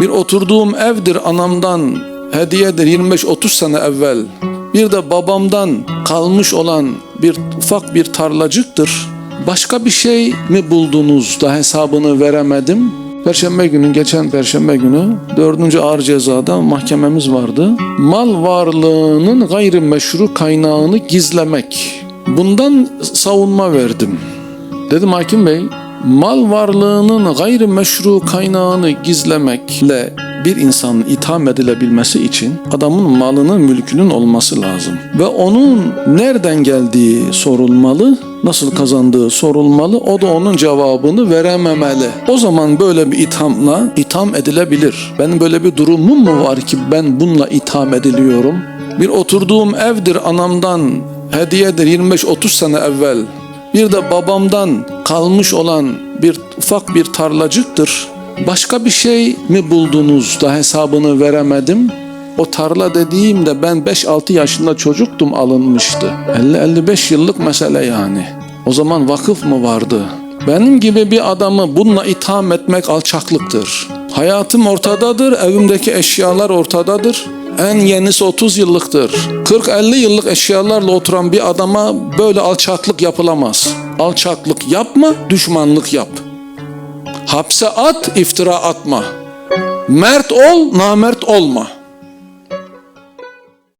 Bir oturduğum evdir anamdan hediyedir 25-30 sene evvel. Bir de babamdan kalmış olan bir ufak bir tarlacıktır. Başka bir şey mi buldunuz da hesabını veremedim. Perşembe günü, geçen perşembe günü dördüncü ağır cezada mahkememiz vardı. Mal varlığının gayrimeşru kaynağını gizlemek. Bundan savunma verdim. Dedim hakim bey, mal varlığının gayrimeşru kaynağını gizlemekle bir insanın itham edilebilmesi için adamın malının mülkünün olması lazım. Ve onun nereden geldiği sorulmalı, nasıl kazandığı sorulmalı, o da onun cevabını verememeli. O zaman böyle bir ithamla itham edilebilir. Benim böyle bir durumum mu var ki ben bununla itham ediliyorum? Bir oturduğum evdir anamdan hediyedir 25-30 sene evvel. Bir de babamdan kalmış olan bir ufak bir tarlacıktır. Başka bir şey mi buldunuz da hesabını veremedim? O tarla dediğimde ben 5-6 yaşında çocuktum alınmıştı. 50-55 yıllık mesele yani. O zaman vakıf mı vardı? Benim gibi bir adamı bununla itham etmek alçaklıktır. Hayatım ortadadır, evimdeki eşyalar ortadadır. En yenisi 30 yıllıktır. 40-50 yıllık eşyalarla oturan bir adama böyle alçaklık yapılamaz. Alçaklık yapma, düşmanlık yap. Hapse at, iftira atma. Mert ol, namert olma.